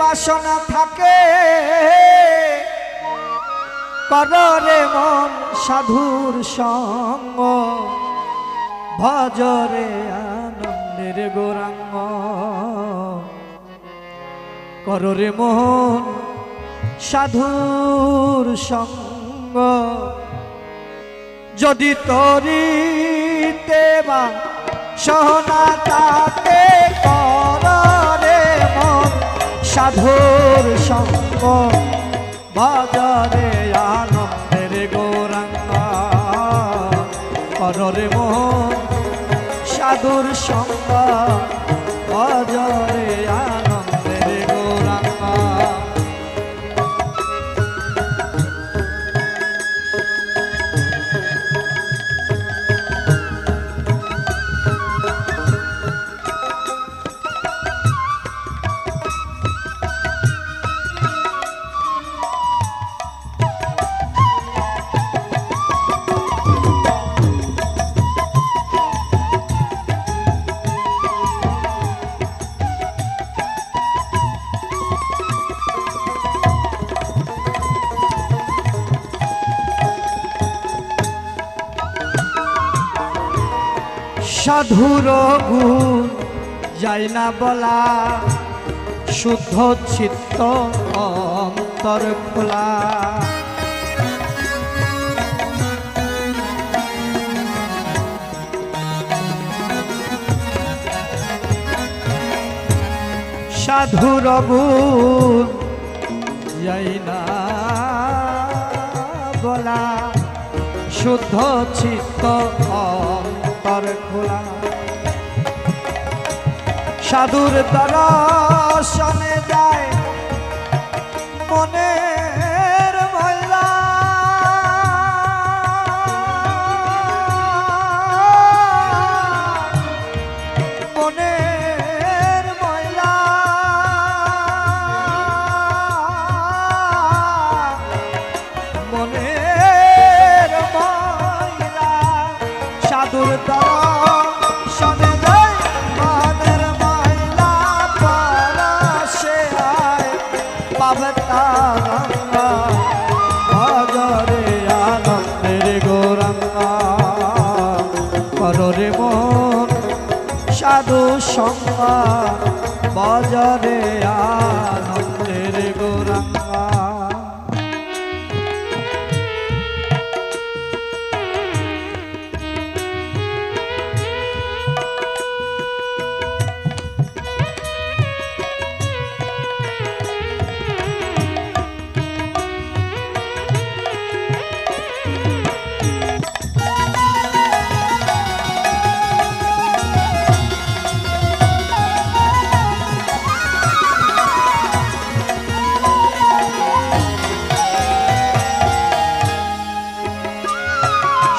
বাসনা থাকে। কররে মন সাধুর সঙ্গ, ভজরে আনন্দের গোরাঙ্গ। কররে মন সাধুর সঙ্গ, যদি তরিতে বা সহনা তাতে মন সাধুর সঙ্গ বাজারে আনন্দের গৌরাঙ্গ। কররে মন সাধুর সঙ্গ বাজারে আনন্দের সাধুর গুণ, যাই না বলা, শুদ্ধ চিত্ত অন্তর খোলা। সাধুর গুণ, যাই না বলা, শুদ্ধ চিত্ত অন্তর খোলা। সাধুর দর্শনে যায় সাধু সঙ্গা বজরে আনন্দের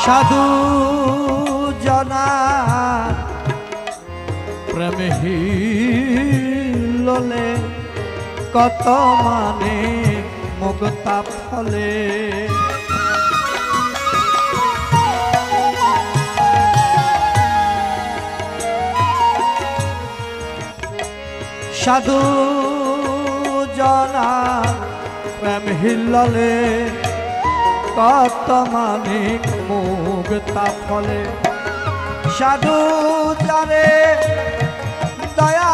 সাধু জনা প্রেম হিললে কত মানে মুক্তা ফলে সাধু জনা প্রেম হিললে কত মানিক মুগ তা ফলে। সাধু যারে দয়া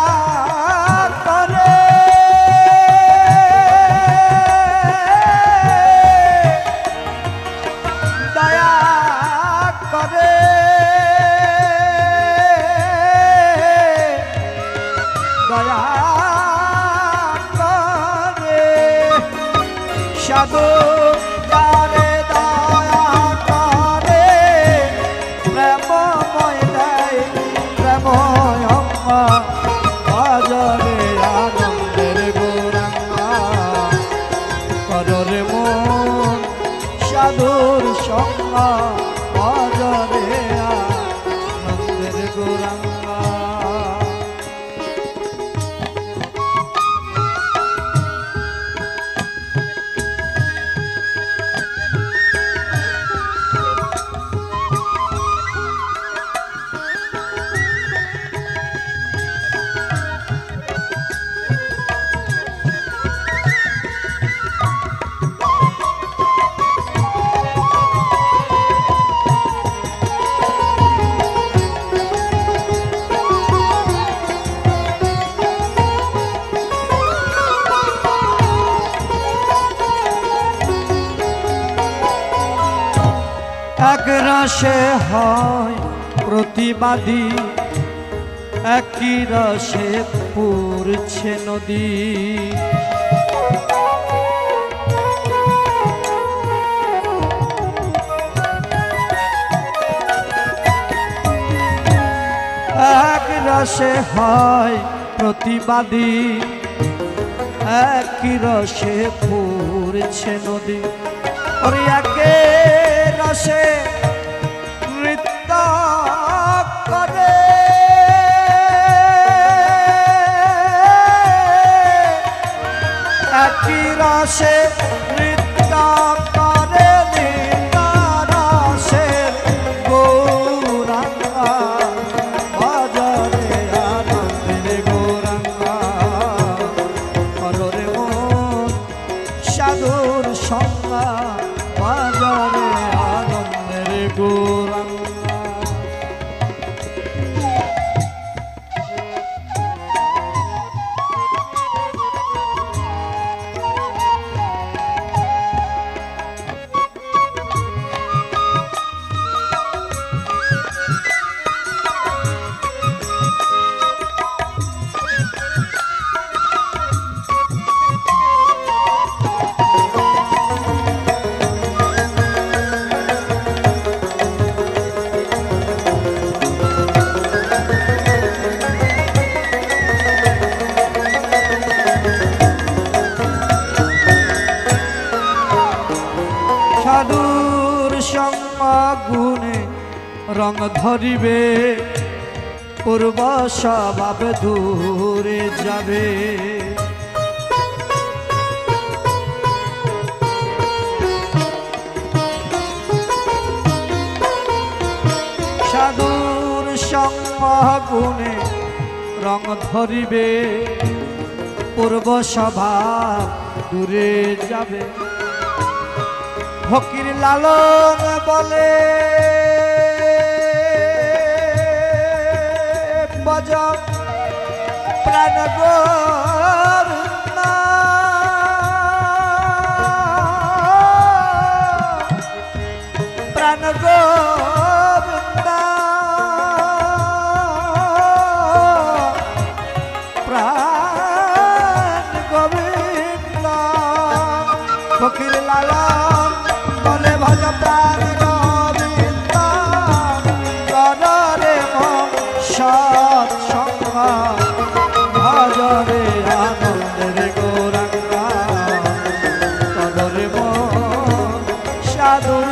সাধু সঙ্গা বাজারে আনন্দের গোরাঙ্গা রসে হয় প্রতিবাদী। একই রসে পড়ছে নদী। এক রসে হয় প্রতিবাদী। একই রসে পড়ছে নদী। ওরে একে রসে একই রসে রং ধরিবে পূর্ব স্বভাব দূরে যাবে। সাধুর সমাগুণে রং ধরিবে পূর্ব স্বভাব দূরে যাবে। ফকির লালন বলে বজ প্রাণ। প্রাণ। প্রাণ গোবিন্দা ফকির লালন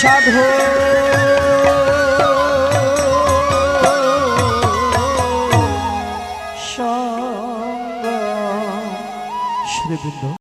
সাধু